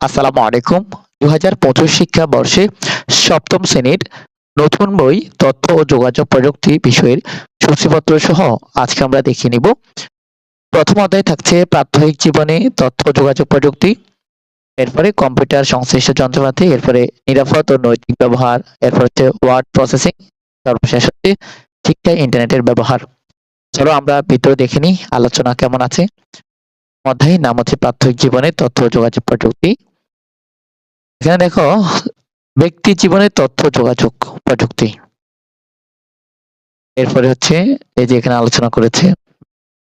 আসসালামু আলাইকুম। দু হাজার পঁচিশ শিক্ষাবর্ষে সপ্তম শ্রেণির নতুন বই, তথ্য ও যোগাযোগ প্রযুক্তি বিষয়ের সূচিপত্র সহ আজকে আমরা দেখে নিব। প্রথম অধ্যায় থাকছে প্রাত্যহিক জীবনে তথ্য যোগাযোগ প্রযুক্তি, এরপরে কম্পিউটার সংশ্লিষ্ট যন্ত্রপাতি, এরপরে নিরাপদ ও নৈতিক ব্যবহার, এরপর হচ্ছে ওয়ার্ড প্রসেসিং, সর্বশেষ হচ্ছে শিক্ষায় ইন্টারনেটের ব্যবহার। চলো আমরা ভিতরে দেখে নিই আলোচনা কেমন আছে। অধ্যায়ের নাম হচ্ছে প্রাথমিক জীবনে তথ্য যোগাযোগ প্রযুক্তি। এখানে দেখো, ব্যক্তি জীবনে তথ্য, যোগাযোগ প্রযুক্তি। এরপরে হচ্ছে, এই যে এখানে আলোচনা করেছে,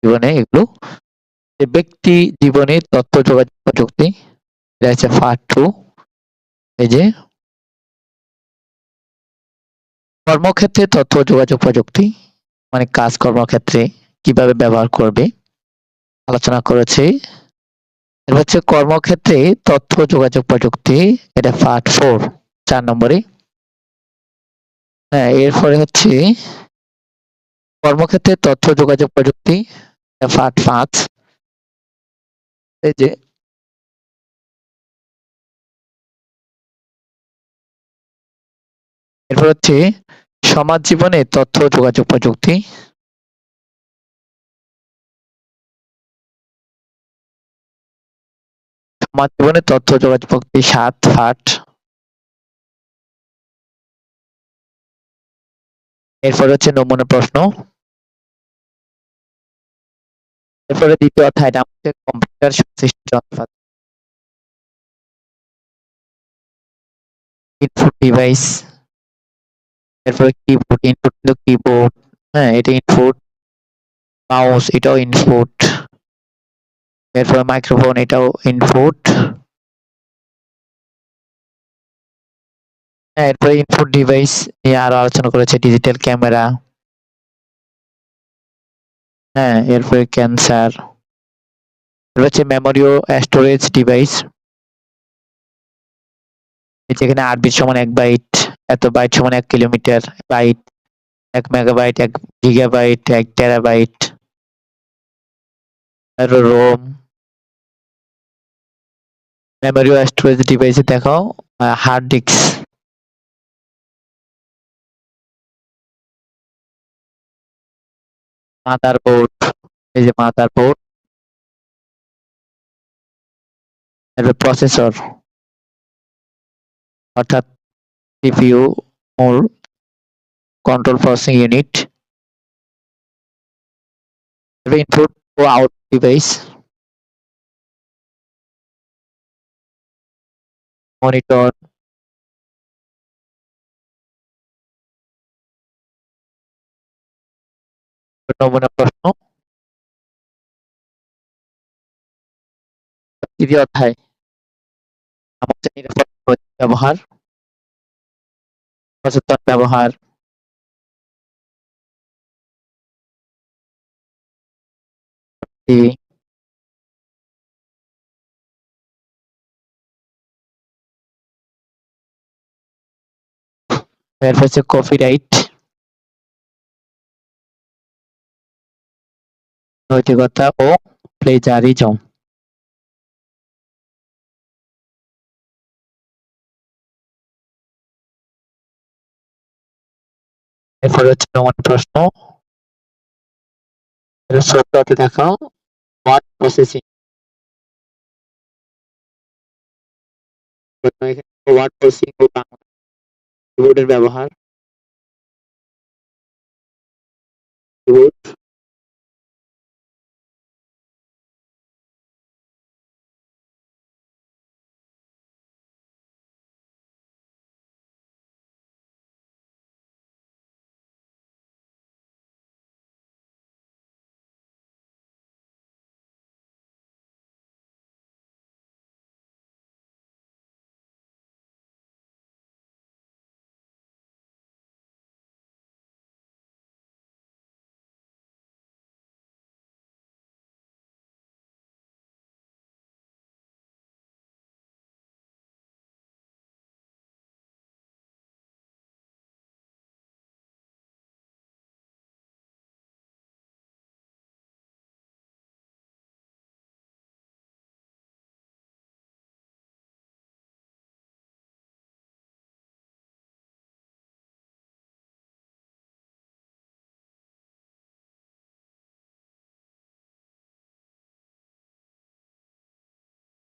জীবনে এগুলো। ব্যক্তি জীবনে তথ্য, যোগাযোগ প্রযুক্তি, এটা হচ্ছে পার্ট টু এই যে কর্মক্ষেত্রে তথ্য, যোগাযোগ প্রযুক্তি মানে কাজ কর্মক্ষেত্রে কীভাবে ব্যবহার করবে। আলোচনা করেছে এরপর হচ্ছে কর্মক্ষেত্রে তথ্য, যোগাযোগ প্রযুক্তি, এটা পার্ট ফোর চার নম্বরে। হ্যাঁ এরপরে হচ্ছে কর্মক্ষেত্রে তথ্য, যোগাযোগ প্রযুক্তি পার্ট পাঁচ। এই যে এরপর হচ্ছে সমাজ জীবনে তথ্য, যোগাযোগ প্রযুক্তি। জীবনে তথ্য, যোগাযোগ প্রযুক্তি সাত পাঠ এরপর হচ্ছে নমুনা প্রশ্ন। এরপরে দ্বিতীয় অধ্যায় নাম হচ্ছে কম্পিউটার সংশ্লিষ্ট যন্ত্রপাতি। ইনপুট ডিভাইস এরপরে কিবোর্ড ইনপুট কিবোর্ড হ্যাঁ এটা ইনপুট মাউস এটাও ইনপুট এরপরে মাইক্রোফোন এটাও ইনপুট হ্যাঁ এরপরে ইনপুট ডিভাইস নিয়ে আরও আলোচনা করেছে ডিজিটাল ক্যামেরা হ্যাঁ এরপরে ক্যান্সার হচ্ছে মেমোরি ও স্টোরেজ ডিভাইস যেখানে আট বিট সমান এক বাইট এত বাইট সমান এক কিলোমিটার বাইট এক মেগাবাইট এক গিগাবাইট এক টেরাবাইট রোম মেমোরি ও স্টোরেজ ডিভাইসে দেখাও হার্ড ডিস্ক মাদারবোর্ড এই যে মাদারবোর্ড এরপর প্রসেসর অর্থাৎ সিপিইউ মূল কন্ট্রোল প্রসেসিং ইউনিট ইনপুট ও আউট ডিভাইস মনিটর নমুনা প্রশ্ন। তৃতীয় অধ্যায়। ব্যবহার। সচেতন ব্যবহার। এরপর হচ্ছে কপিরাইট নৈতিকতা ও প্লেজারিজম এরপর হচ্ছে নমুনা প্রশ্ন সত্যতে দেখাও ওয়ার্ড প্রসেসিং ওয়ার্ড প্রসেসিং ও বাংলা কিবোর্ডের ব্যবহার। কিবোর্ড